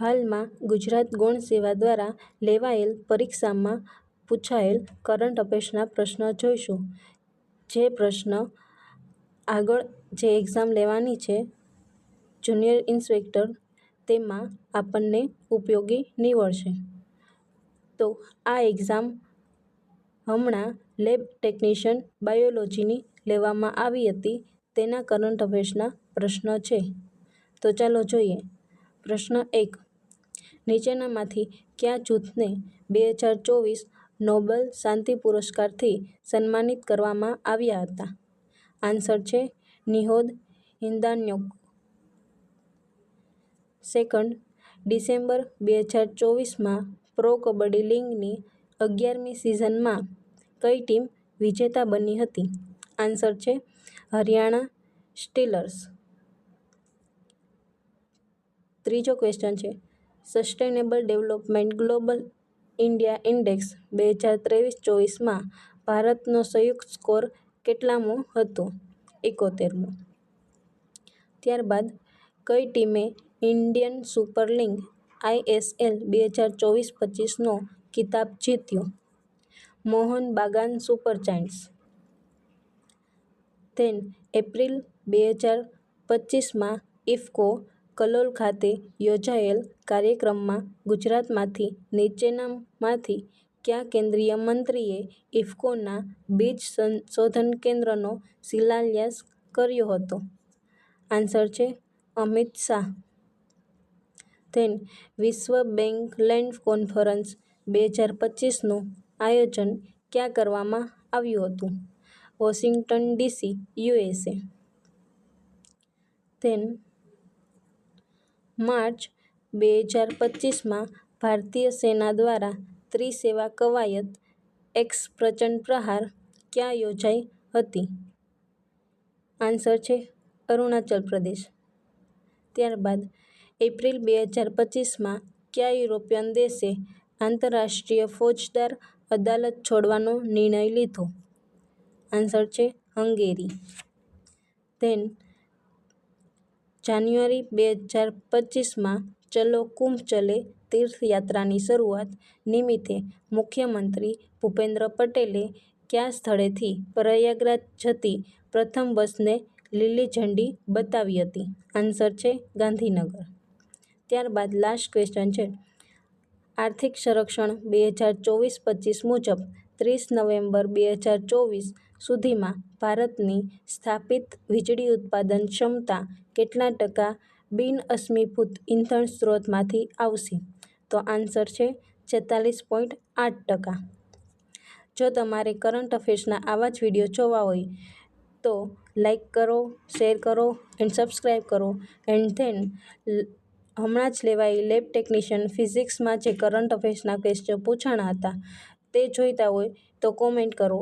હાલમાં ગુજરાત ગૌણ સેવા દ્વારા લેવાયેલ પરીક્ષામાં પૂછાયેલ કરંટ અફેર્સના પ્રશ્ન જોઈશું. જે પ્રશ્ન આગળ જે એક્ઝામ લેવાની છે જુનિયર ઇન્સ્પેક્ટર તેમાં આપણને ઉપયોગી નીવડશે. તો આ એક્ઝામ હમણાં લેબ ટેકનિશિયન બાયોલોજીની લેવામાં આવી હતી, તેના કરંટ અફેર્સના પ્રશ્ન છે. તો ચાલો જોઈએ. પ્રશ્ન એક. નીચેનામાંથી કયા જૂથને બે હજાર ચોવીસ નોબેલ શાંતિ પુરસ્કારથી સન્માનિત કરવામાં આવ્યા હતા? આન્સર છે, નિહોદ હિન્દાન્યોક સેકન્ડ. ડિસેમ્બર બે હજાર ચોવીસમાં પ્રો કબડ્ડી લીગની અગિયારમી સિઝનમાં કઈ ટીમ વિજેતા બની હતી? આન્સર છે, હરિયાણા સ્ટીલર્સ. ત્રીજો ક્વેશ્ચન છે sustainable development global India index બે હજાર ત્રેવીસ-ચોવીસમાં ભારતનો સંયુક્ત સ્કોર કેટલામો હતો? એકોતેરમો ત્યારબાદ કઈ ટીમે ઇન્ડિયન સુપર લીગ આઈએસએલ બે હજાર ચોવીસ-પચીસનો ખિતાબ જીત્યો? Mohan Bagan super giants. Then April બે હજાર પચીસમાં ઇફકો કલોલ ખાતે યોજાયેલ કાર્યક્રમમાં ગુજરાતમાંથી નીચેનામાંથી કયા કેન્દ્રીય મંત્રીએ ઇફકોના બીજ સંશોધન કેન્દ્રનો શિલાન્યાસ કર્યો હતો? આન્સર છે અમિત શાહ. ધેન વિશ્વ બેંક લેન્ડ કોન્ફરન્સ બે હજાર પચીસનું આયોજન ક્યાં કરવામાં આવ્યું હતું? Washington DC, USA. Then March બે હજાર પચીસમાં ભારતીય સેના દ્વારા ત્રિસેવા કવાયત એક્સ પ્રચંડ પ્રહાર ક્યાં યોજાઈ હતી? આન્સર છે અરુણાચલ પ્રદેશ. ત્યારબાદ એપ્રિલ બે હજાર પચીસમાં કયા યુરોપિયન દેશે આંતરરાષ્ટ્રીય ફોજદાર અદાલત છોડવાનો નિર્ણય લીધો? આન્સર છે હંગેરી. ધેન જાન્યુઆરી બે હજાર પચીસમાં ચલો કુંભ ચલે તીર્થયાત્રાની શરૂઆત નિમિત્તે મુખ્યમંત્રી ભૂપેન્દ્ર પટેલે કયા સ્થળેથી પ્રયાગરાજ જતી પ્રથમ બસને લીલી ઝંડી બતાવી હતી? આન્સર છે ગાંધીનગર. ત્યારબાદ લાસ્ટ ક્વેશ્ચન છે આર્થિક સંરક્ષણ બે હજાર ચોવીસ-પચીસ મુજબ ત્રીસ નવેમ્બર બે હજાર ચોવીસ સુધીમાં ભારતની સ્થાપિત વીજળી ઉત્પાદન ક્ષમતા કેટલા ટકા બિન-અશ્મિભૂત ઇંધણ સ્ત્રોતમાંથી આવશે? તો આન્સર છે છેતાલીસ પોઈન્ટ આઠ ટકા. જો તમારે કરંટ અફેર્સના આવા જ વીડિયો જોવા હોય તો લાઈક કરો, શેર કરો એન્ડ સબસ્ક્રાઈબ કરો એન્ડ ધેન હમણાં જ લેવાયેલ લેબ ટેકનિશિયન ફિઝિક્સમાં જે કરંટ અફેર્સના ક્વેશ્ચન પૂછાણા હતા તે જોઈતા હોય તો કોમેન્ટ કરો.